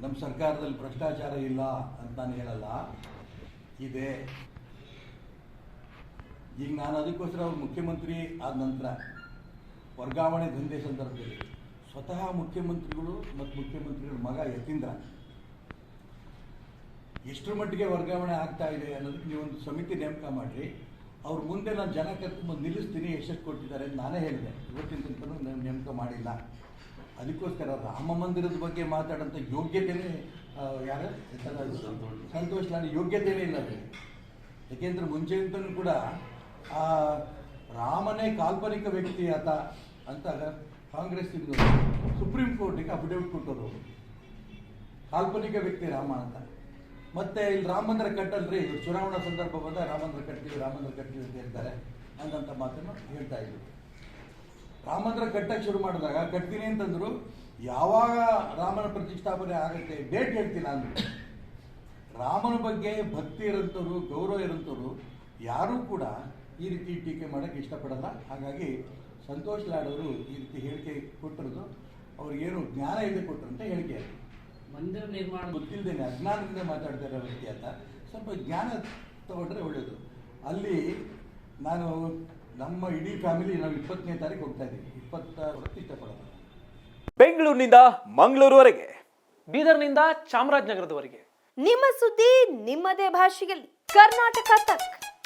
ನಮ್ಮ ಸರ್ಕಾರದಲ್ಲಿ ಭ್ರಷ್ಟಾಚಾರ ಇಲ್ಲ ಅಂತ ನಾನು ಹೇಳಲ್ಲ. ಇದೆ. ಈಗ ನಾನು ಅದಕ್ಕೋಸ್ಕರ ಅವ್ರು ಮುಖ್ಯಮಂತ್ರಿ ಆದ ನಂತರ ವರ್ಗಾವಣೆ ದಂಧೆ ಸಂದರ್ಭದಲ್ಲಿ ಸ್ವತಃ ಮುಖ್ಯಮಂತ್ರಿಗಳು ಮತ್ತು ಮುಖ್ಯಮಂತ್ರಿಗಳ ಮಗ ಯತೀಂದ್ರ. ಎಷ್ಟರ ಮಟ್ಟಿಗೆ ವರ್ಗಾವಣೆ ಆಗ್ತಾ ಇದೆ ಅನ್ನೋದಕ್ಕೆ ಒಂದು ಸಮಿತಿ ನೇಮಕ ಮಾಡಿರಿ. ಅವ್ರ ಮುಂದೆ ನಾನು ಜನ ಕರ್ಕೊಂಡು ನಿಲ್ಲಿಸ್ತೀನಿ ಯಶಸ್ಸು ಕೊಟ್ಟಿದ್ದಾರೆ ನಾನೇ ಹೇಳಿದೆ. ಇವತ್ತಿನ ತನಕ ನೇಮಕ ಮಾಡಿಲ್ಲ. ಅದಕ್ಕೋಸ್ಕರ ರಾಮ ಮಂದಿರದ ಬಗ್ಗೆ ಮಾತಾಡೋಂಥ ಯೋಗ್ಯತೆಯೇ ಯಾರು? ಸಂತೋಷ ನಾನು ಯೋಗ್ಯತೆಯೇ ಇಲ್ಲ ಅದು. ಯಾಕೆಂದ್ರೆ ಮುಂಚೆಯಿಂದನೂ ಕೂಡ, ಆ, ರಾಮನೇ ಕಾಲ್ಪನಿಕ ವ್ಯಕ್ತಿ ಆತ ಅಂತ ಕಾಂಗ್ರೆಸ್ ಸುಪ್ರೀಂ ಕೋರ್ಟಿಗೆ ಅಫಿಡವಿಟ್ ಕೊಟ್ಟರು ಕಾಲ್ಪನಿಕ ವ್ಯಕ್ತಿ ರಾಮ ಅಂತ. ಮತ್ತೆ ಇಲ್ಲಿ ರಾಮ ಮಂದಿರ ಕಟ್ಟಲ್ರಿ ಚುನಾವಣಾ ಸಂದರ್ಭ ಬಂದ ರಾಮ ಮಂದಿರ ಕಟ್ತೀವಿ ರಾಮ ಮಂದಿರ ಕಟ್ತೀವಿ ಅಂತ ಹೇಳ್ತಾರೆ. ಅನ್ನಂಥ ಮಾತನ್ನು ಹೇಳ್ತಾ ಇದ್ರು. ರಾಮ ಮಂದಿರ ಕಟ್ಟಕ್ಕೆ ಶುರು ಮಾಡಿದಾಗ ಕಟ್ತೀನಿ ಅಂತಂದ್ರು ಯಾವಾಗ ರಾಮನ ಪ್ರತಿಷ್ಠಾಪನೆ ಆಗುತ್ತೆ ಡೇಟ್ ಹೇಳ್ತೀನಿ ಅಂದ್ರೆ ರಾಮನ ಬಗ್ಗೆ ಭಕ್ತಿ ಇರೋಂಥವ್ರು ಗೌರವ ಇರೋಂಥವ್ರು ಯಾರೂ ಕೂಡ ಈ ರೀತಿ ಟೀಕೆ ಮಾಡೋಕ್ಕೆ ಇಷ್ಟಪಡಲ್ಲ. ಹಾಗಾಗಿ ಸಂತೋಷ್ ಲಾಡ್ ಅವರು ಈ ರೀತಿ ಹೇಳಿಕೆ ಕೊಟ್ಟಿರೋದು ಅವ್ರಿಗೇನು ಜ್ಞಾನ ಇದೆ ಕೊಟ್ಟರು ಅಂತ ಹೇಳಿಕೆ. ಮಂದಿರ ನಿರ್ಮಾಣ ಗೊತ್ತಿಲ್ಲದೇನೆ ಅಜ್ಞಾನದಿಂದ ಮಾತಾಡ್ತಾ ಇರೋ ವ್ಯಕ್ತಿ ಅಂತ. ಸ್ವಲ್ಪ ಜ್ಞಾನ ತಗೊಂಡ್ರೆ ಒಳ್ಳೆಯದು ಅಲ್ಲಿ ನಾನು ನಮ್ಮ ಇಡೀ ಫ್ಯಾಮಿಲಿ ನಾವು ಇಪ್ಪತ್ತನೇ ತಾರೀಕು ಹೋಗ್ತಾ ಇದ್ದೀವಿ. ಇಪ್ಪತ್ತ ಹೊರತು ಇಷ್ಟಪಡೋಲ್ಲ ಬೆಂಗಳೂರಿನಿಂದ ಮಂಗಳೂರುವರೆಗೆ ಬೀದರ್ನಿಂದ ಚಾಮರಾಜನಗರದವರೆಗೆ. ನಿಮ್ಮ ಸುದ್ದಿ ನಿಮ್ಮದೇ ಭಾಷೆಯಲ್ಲಿ. ಕರ್ನಾಟಕ ತಕ್.